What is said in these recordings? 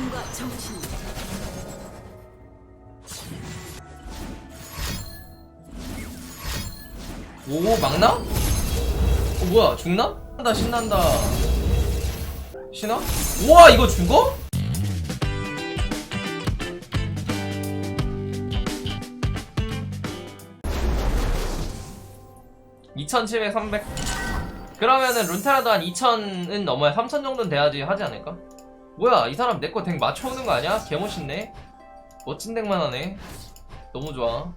마음과 정신 오 막나? 어 뭐야 죽나? 신난다 신난다 신화? 우와 이거 죽어? (2700) (300) 그러면은 룬테라도 한 2000은 넘어야 3000 정도는 돼야지 하지 않을까? 뭐야 이 사람 내 거 덱 맞춰오는 거 아니야? 개멋있네. 멋진 덱만 하네. 너무 좋아.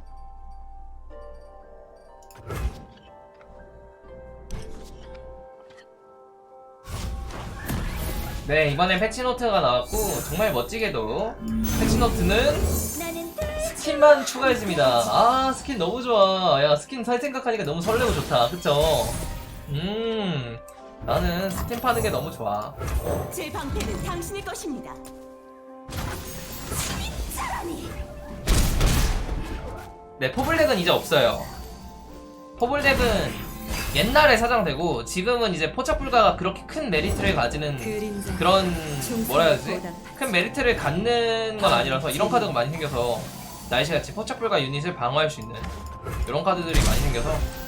네 이번엔 패치노트가 나왔고 정말 멋지게도. 패치노트는 스킨만 추가했습니다. 아 스킨 너무 좋아. 야 스킨 살 생각하니까 너무 설레고 좋다. 그쵸? 음 나는 스킨 파는 게 너무 좋아 제 방패는 당신의 것입니다. 사랑이 네 포블렉은 이제 없어요 포블렉은 옛날에 사장되고 지금은 이제 포착 불가가 그렇게 큰 메리트를 가지는 그림자 그런 뭐라 해야 되지? 큰 메리트를 갖는 건 아니라서 이런 카드가 많이 생겨서 날씨같이 포착 불가 유닛을 방어할 수 있는 이런 카드들이 많이 생겨서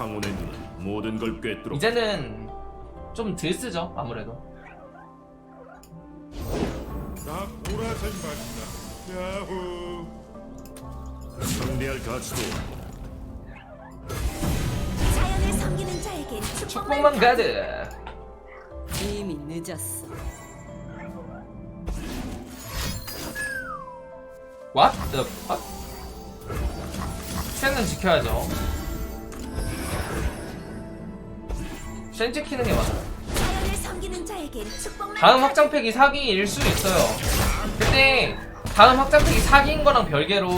황혼의 눈은 모든 걸 꿰뚫어. 이제는 좀 덜 쓰죠 아무래도. 나 보라색 맛이다. 야호. 상대할 가치도 자연을 섬기는 자에게 축복만 가드 이미 늦었어. What the fuck? 쉔은 지켜야죠 쉔 지키는 게 맞아 자연을 섬기는 자에게 축복만 다음 확장팩이 사기일 수 있어요. 근데 다음 확장팩이 사기인 거랑 별개로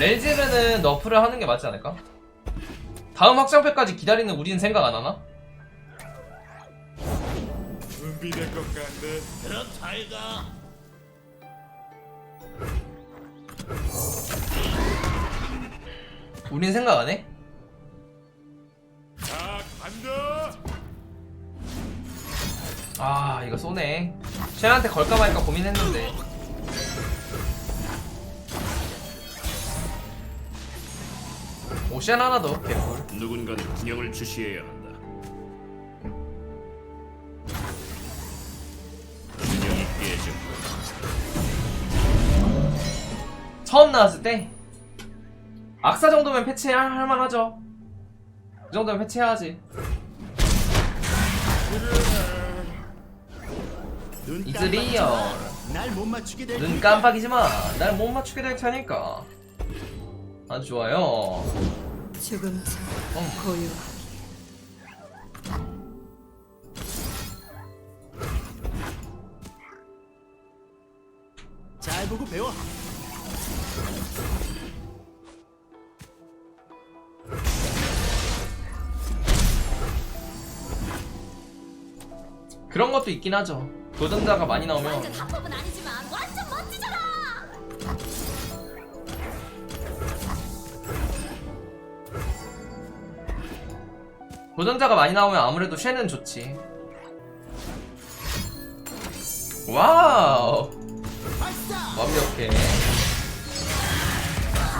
렐지르는 너프를 하는 게 맞지 않을까? 다음 확장팩까지 기다리는 우리는 생각 안 하나? 준비될 것 같네 그럼 잘 가 우린 생각 안 해? 자 간다 아 이거 쏘네. 쉔한테 걸까 말까 고민했는데. 오쉔 하나 더 개꿀. 누군가는 균형을 주시해야 한다 균형이 깨져 처음 나왔을 때 악사 정도면 패치할 할 만하죠. 그 정도면 패치해야지. 눈 이즈리어. 날못 맞추게 될 눈 깜빡이지 마. 날 못 맞추게 될 테니까. 아주 좋아요. 죽음처럼 음. 고요하게 잘 보고 배워 그런 것도 있긴 하죠. 도전자가 많이 나오면 완전 합법은 아니지만 완전 멋지잖아. 도전자가 많이 나오면 아무래도 쉐는 좋지. 와우. 완벽해.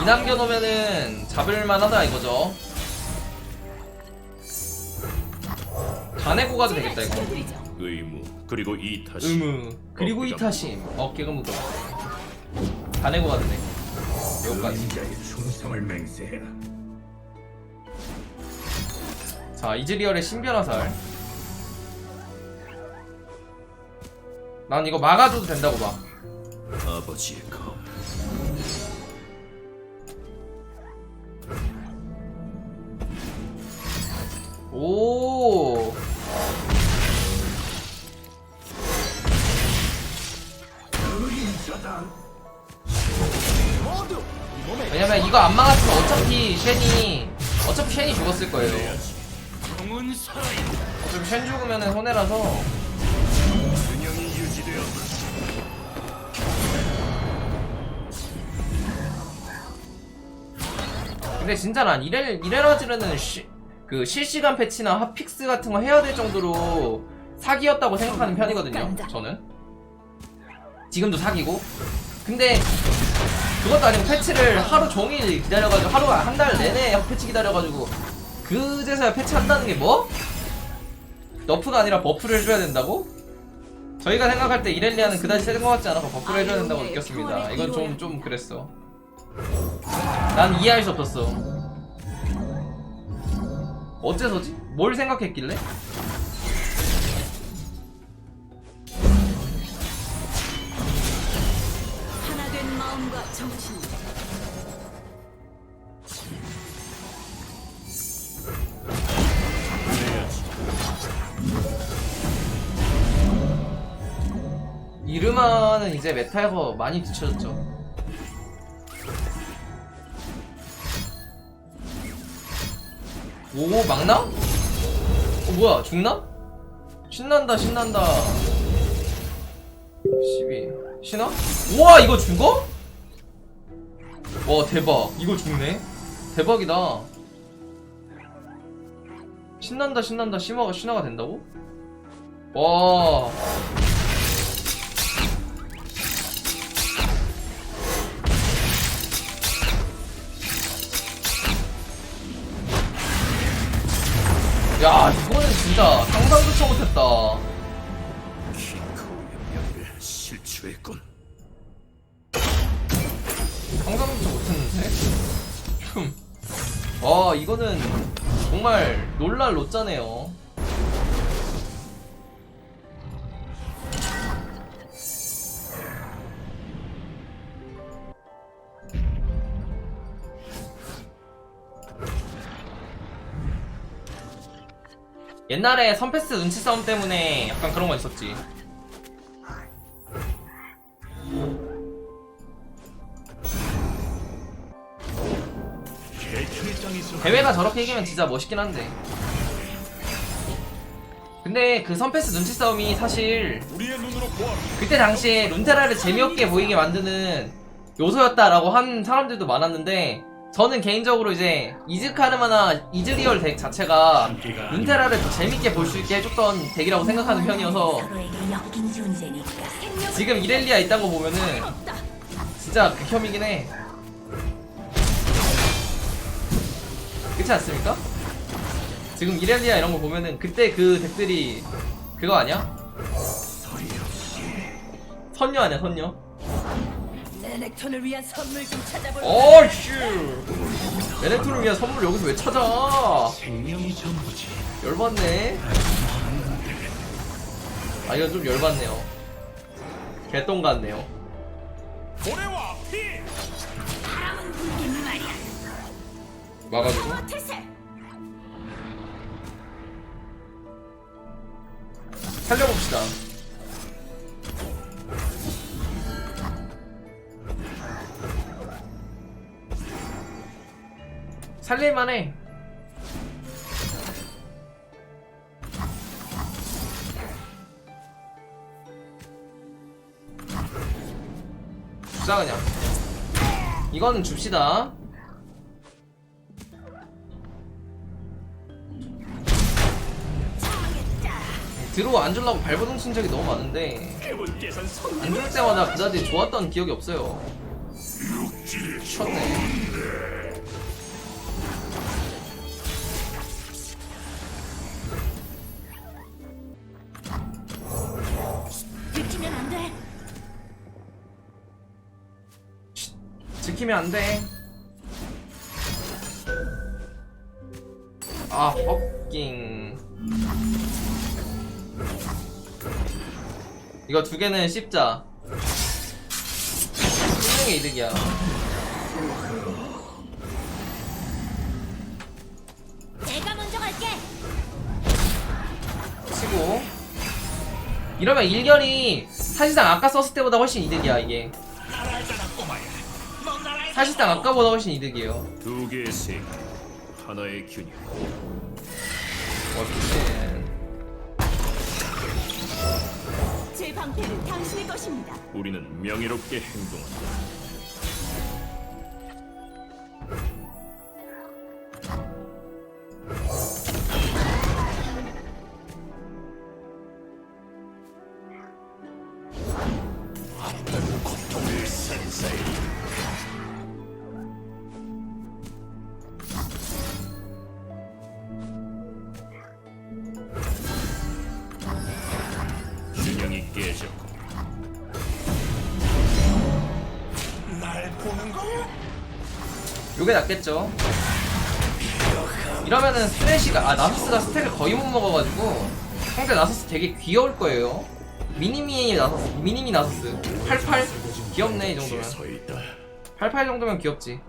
이 남겨놓으면은 잡을만하다 이거죠. 자네고 가도 되겠다 이거. 지켜드리죠. 의무 그리고 이타시 의무 그리고 이타심 어깨가 무거워. 자네고 가도 돼. 여기까지. 자의 충성을 맹세해라 자 이즈리얼의 신변화살. 난 이거 막아줘도 된다고 봐. 아버지의 검 오. 왜냐면 이거 안 막았으면 어차피 쉔이 어차피 쉔이 죽었을 거예요. 어차피 쉔 죽으면 손해라서 근데 진짜 난 이래 이래라지르는 쉬, 그 실시간 패치나 핫픽스 같은 거 해야 될 정도로 사기였다고 생각하는 편이거든요. 저는 지금도 사기고. 근데 그것도 아니고 패치를 하루 종일 기다려가지고 하루 한 달 내내 패치 기다려가지고 그제서야 패치한다는 게 뭐? 너프가 아니라 버프를 해줘야 된다고? 저희가 생각할 때 이렐리아는 그다지 세는 것 같지 않아서 버프를 해줘야 된다고 느꼈습니다. 이건 좀좀 그랬어. 난 이해할 수 없었어. 어째서지? 뭘 생각했길래? 이르마는 이제 메타에서 많이 뒤쳐졌죠. 오, 막나? 어, 뭐야, 죽나? 신난다, 신난다. 12. 신화? 우와, 이거 죽어? 와, 대박. 이거 죽네? 대박이다. 신난다, 신난다. 심화가 신화가 된다고? 와. 야, 이거는 진짜 상상조차 못했다. 킹크의 명을 실추했군. 와, 이거는 정말 놀랄 로짜네요. 옛날에 선패스 눈치 싸움 때문에 약간 그런 거 있었지. 대회가 저렇게 이기면 진짜 멋있긴 한데. 근데 그 선패스 눈치 싸움이 사실. 그때 당시에 룬테라를 재미없게 보이게 만드는 요소였다라고 한 사람들도 많았는데 저는 개인적으로 이제 이즈카르마나 이즈리얼 덱 자체가 룬테라를 더 재밌게 볼 수 있게 해줬던 덱이라고 생각하는 편이어서. 지금 이렐리아 있다는 거 보면은. 진짜 극혐이긴 해. 그렇지 않습니까? 지금 이렐리아 이런 거 보면은 그때 그 덱들이 그거 아니야? 선녀 아니야 선녀? 레넥톤을 위한 선물 좀 찾아볼까? 어이씨 레넥톤을 위한 선물 여기서 왜 찾아. 열받네 아 이건 좀 열받네요 개똥 같네요 고래와 피. 바람은 불긴 말이야. 막아주고. 뭐 태세. 살려봅시다. 살릴만해. 줍사 그냥. 이거는 줍시다 들어 안 주려고 발버둥 친 적이 너무 많은데. 안 줄 때마다 그다지 좋았던 기억이 없어요. 쳤네. 들키면 안 돼. 지키면 안 돼. 아, 헛깅. 이거 두 개는 씹자. 씹는 게 이득이야. 내가 먼저 갈게. 치고. 이러면 일결이 사실상 아까 썼을 때보다 훨씬 이득이야, 이게. 꼬마야. 넌 사실상 아까보다 훨씬 이득이에요. 두 개의 세계, 하나의 균형. 멋진. 제 방패는 당신의 것입니다. 우리는 명예롭게 행동한다. 낫겠죠? 이러면은 스레시가 아 나서스가 스택을 거의 못 먹어가지고 상대 나서스 되게 귀여울 거예요. 미니미 나서스 미니미 나서스. 88 귀엽네 이 정도면. 서 있다. 88 정도면 귀엽지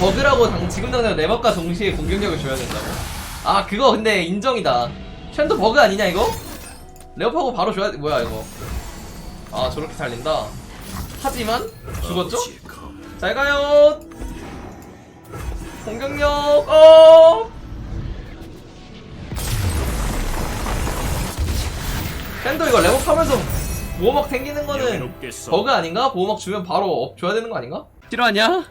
버그라고 당, 지금 당장 레버과 동시에 공격력을 줘야 된다고? 아 그거 근데 인정이다 쉔도 버그 아니냐 이거? 레버하고 바로 줘야 돼 뭐야 이거 아 저렇게 살린다 하지만 죽었죠? 잘 가요 공격력 어 쉔도 이거 레버 하면서 보호막 생기는 거는. 버그 아닌가? 보호막 주면 바로 업 줘야 되는 거 아닌가? 싫어하냐?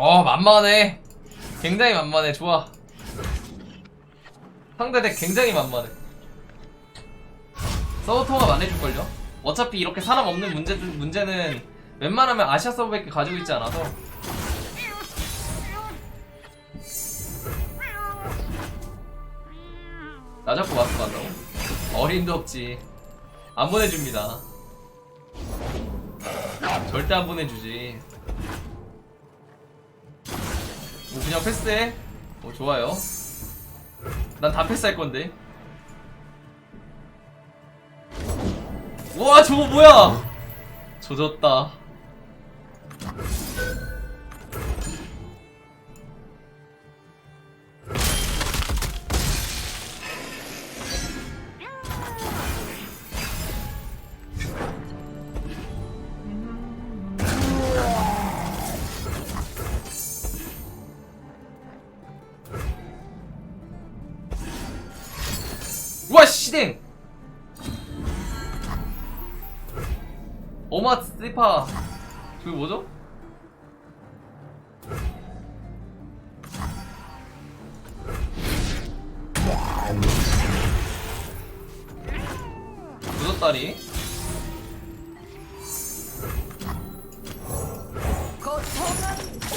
어 만만해. 굉장히 만만해. 좋아. 상대 덱 굉장히 만만해. 서브터가 만해줄걸요? 어차피 이렇게 사람 없는 문제, 문제는 웬만하면 아시아 서브밖에 가지고 있지 않아서. 나 잡고 마스 간다고? 어림도 없지. 안 보내줍니다. 절대 안 보내주지 뭐 그냥 패스해? 어 좋아요. 난 다 패스할 건데. 우와 저거 뭐야? 조졌다 스리파 저기 뭐죠?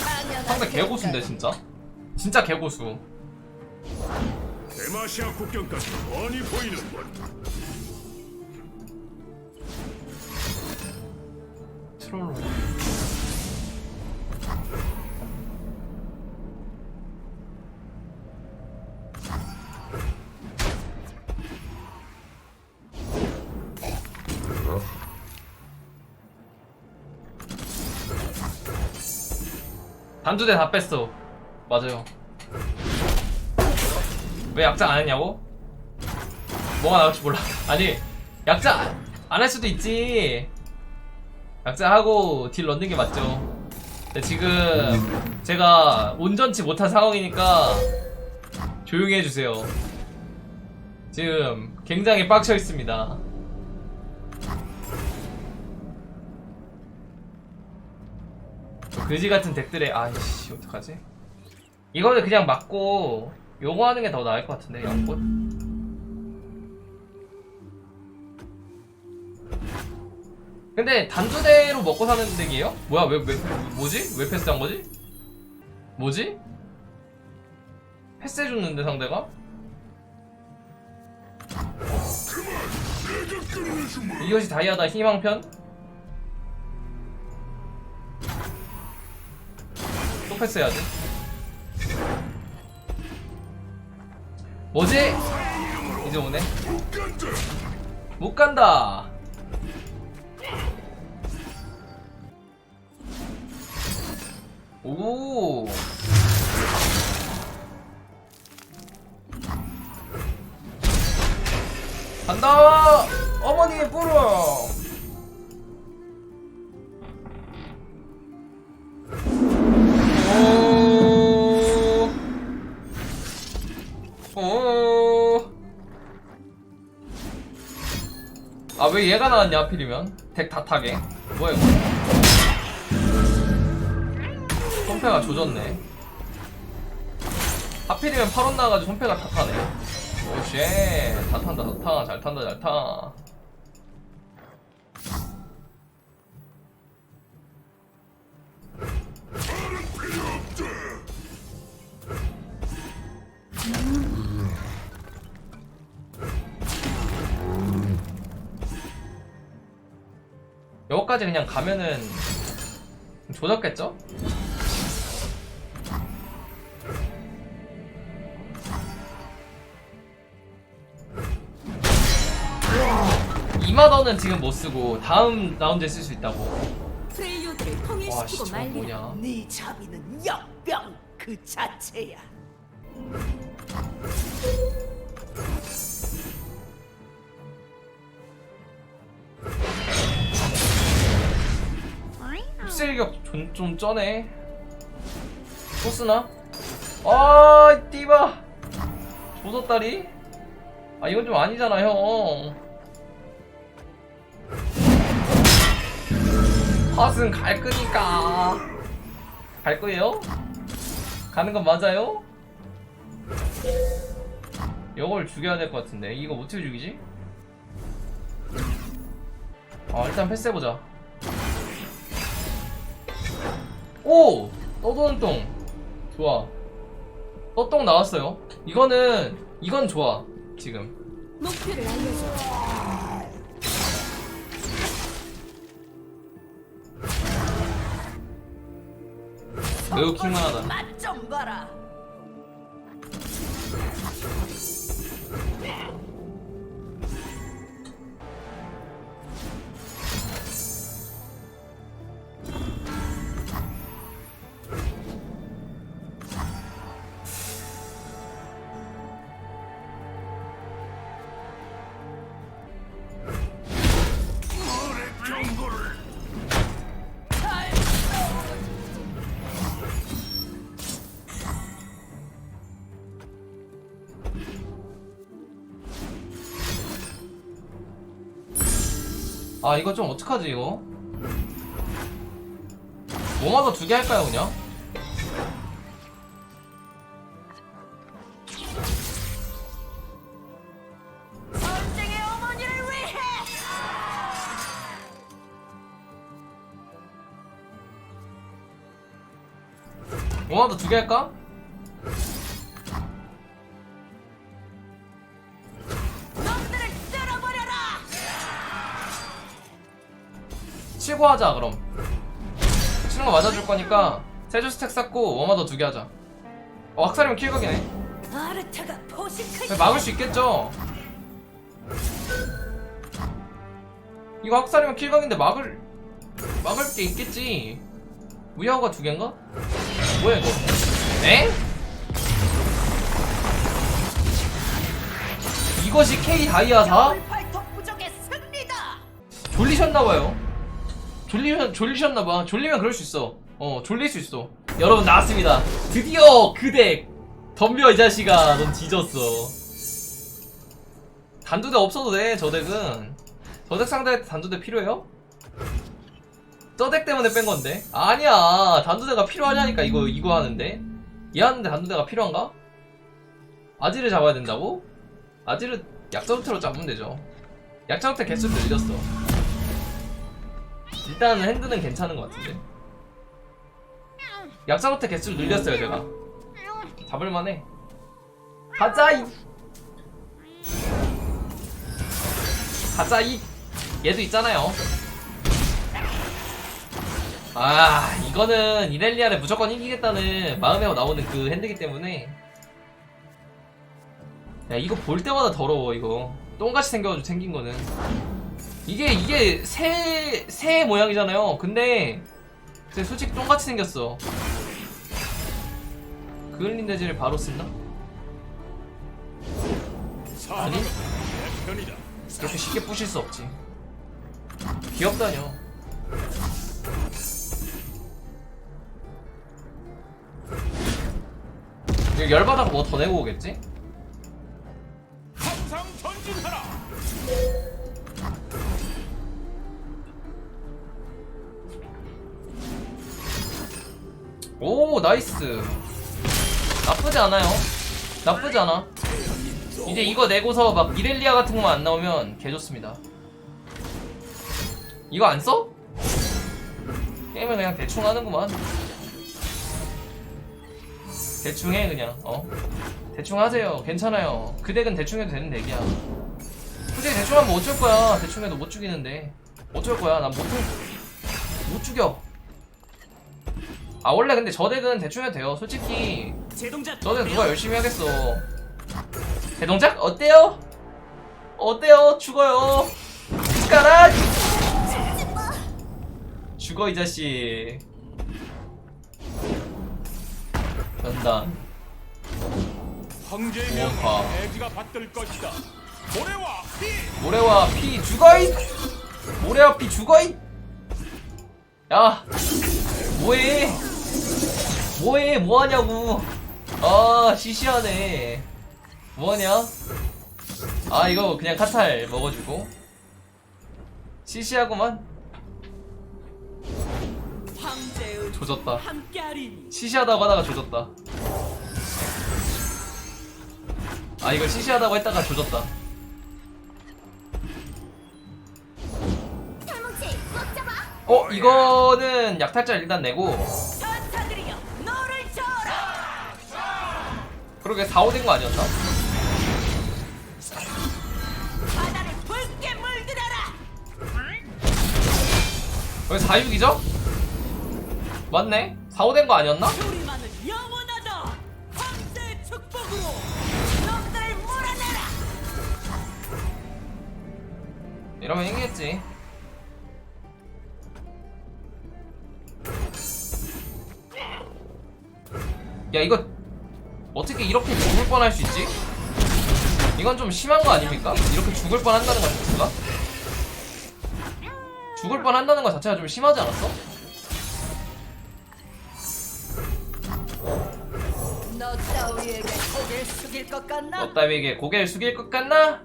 당연한 상대 개고수인데 진짜 진짜 개고수 대마시아 국경까지 뻔히 보이는군. 트롤로 단두대 다 뺐어. 맞아요. 왜 약장 안 했냐고? 뭐가 나올지 몰라. 아니 약장 안 할 수도 있지 약자하고 딜 넣는 게 맞죠. 근데 지금 제가 온전치 못한 상황이니까 조용히 해주세요. 지금 굉장히 빡쳐 있습니다. 저 그지 같은 덱들의 아이씨 어떡하지? 이거는 그냥 맞고 요거 하는 게 더 나을 것 같은데 양꽃. 근데 단두대로 먹고 사는 덱이에요? 뭐야 왜, 왜 뭐지? 왜 패스한 거지? 뭐지? 패스해줬는데 상대가? 이것이 다이아다 희망편? 또 패스해야지 뭐지? 이제 오네 못 간다. 오. 간다. 어머니의 뿌름. 오. 오. 아 왜 얘가 나왔냐 하필이면 덱 다 타게 뭐야 이거 손패가 조졌네. 하필이면 8원 나와가지고 손패가 다 타네. 오쉣 다 탄다 다타 잘 탄다 잘타. 여기까지 그냥 가면은 조졌겠죠? 이마더는 지금 못 쓰고 다음 라운드에 쓸 수 있다고. 프레이오들을 와, 통일시키고 씨, 저거 말리라. 뭐냐? 네 자비는 역병 그 자체야. 흡수일격 좀, 좀 쩌네. 또 쓰나? 아, 띠바. 조졌다리? 아, 이건 좀 아니잖아, 형. 핫은 갈 거니까. 갈 거예요? 가는 건 맞아요? 이걸 죽여야 될 것 같은데. 이거 어떻게 죽이지? 아, 일단 패스해보자. 오! 떠도는 똥. 좋아. 떠똥 나왔어요. 이거는, 이건 좋아. 지금. 목표를 알려줘. 매우 킹만하다. 맛좀 봐라. 아, 이거 좀 어떡하지, 이거? 뭐마다 두개 할까요, 그냥? 뭐마다 두개 할까? 치고 하자, 그럼. 치는 거 맞아줄 거니까, 세주 스택 쌓고, 워마더 두 개 하자. 어, 학살이면 킬각이네. 네, 막을 수 있겠죠? 이거 학살이면 킬각인데 막을 막을 게 있겠지. 무야호가 두 개인가? 뭐야 이거? 에? 이것이 K 다이아 4? 팔톱 부족의 승리다. 졸리셨나봐요. 졸리면 졸리셨나봐. 졸리면 그럴 수 있어. 어 졸릴 수 있어. 여러분 나왔습니다. 드디어 그덱 덤벼 이 자식아. 넌 뒤졌어. 단두대 없어도 돼. 저 덱은. 저 덱 상대할 때 단두대 필요해요? 저 덱 때문에 뺀 건데. 아니야. 단두대가 필요하냐니까 이거 이거 하는데. 얘 하는데 단두대가 필요한가? 아지를 잡아야 된다고? 아지를 약자부터로 잡으면 되죠. 약자부터 개수를 늘렸어. 일단은 핸드는 괜찮은 것 같은데. 약자부터 개수를 늘렸어요 제가. 잡을만해. 가자 이. 가자 이. 얘도 있잖아요. 아 이거는 이렐리아를 무조건 이기겠다는 마음에 나오는 그 핸드기 때문에 야 이거 볼 때마다 더러워 이거 똥같이 생겨가지고 생긴 거는 이게 이게 새, 새 모양이잖아요. 근데 근데 솔직히 똥같이 생겼어. 그을린 대지를 바로 내 편이다. 그렇게 쉽게 부실 수 없지. 귀엽다뇨. 열받아서 뭐 더 내고 오겠지? 나이스. 나쁘지 않아요. 나쁘지 않아. 이제 이거 내고서 막 이렐리아 같은 거만 안 나오면 개 좋습니다. 이거 안 써? 게임을 그냥 대충 하는구만. 대충 해 그냥. 어? 대충 하세요. 괜찮아요. 그 덱은 대충 해도 되는 덱이야. 솔직히 대충 하면 어쩔 거야. 대충 해도 못 죽이는데. 어쩔 거야. 난못 못 죽여 아 원래 근데 저 덱은 대충 해도 돼요 솔직히 저 덱 누가 열심히 하겠어 대동작? 어때요? 어때요? 죽어요 가라 죽어 이 자식 연단 황제의 오파. 명을 대지가 받들 것이다. 모래와 피. 모래와 피 죽어잇 모래와 피 죽어잇 야 뭐해 뭐해? 뭐하냐고. 아 시시하네. 뭐하냐? 아 이거 그냥 카탈 먹어주고. 시시하구만. 황제의 조졌다. 시시하다고 하다가 조졌다. 아 이거 시시하다고 했다가 조졌다. 어 이거는 약탈자 일단 내고 그러게 4, 5된 거 아니었나? 바다를 붉게 물들여라 왜 4, 6이죠? 맞네 4, 5된 거 아니었나? 우리만은 영원하다 황제의 축복으로 놈들을 몰아내라 이러면 이기겠지 야 이거 뻔할 수 있지? 이건 좀 심한 거 아닙니까? 이렇게 죽을 뻔 한다는 거 자체가? 죽을 뻔 한다는 거 자체가 좀 심하지 않았어? 너 따위에게 고개를 숙일 것 같나? 너 따위에게 고개를 숙일 것 같나?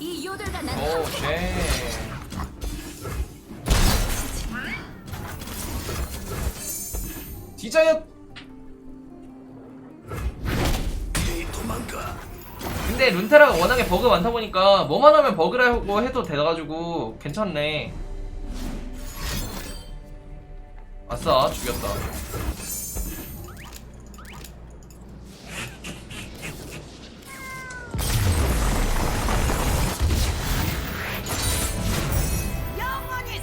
이 요들과 난 오, 쉣. 디자이어 근데 룬테라가 워낙에 버그 많다 보니까 뭐만 하면 버그라고 해도 돼가지고 괜찮네. 아싸 죽였다.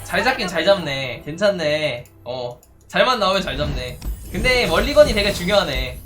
잘 잡긴 잘 잡네. 괜찮네. 어 잘만 나오면 잘 잡네. 근데 멀리건이 되게 중요하네.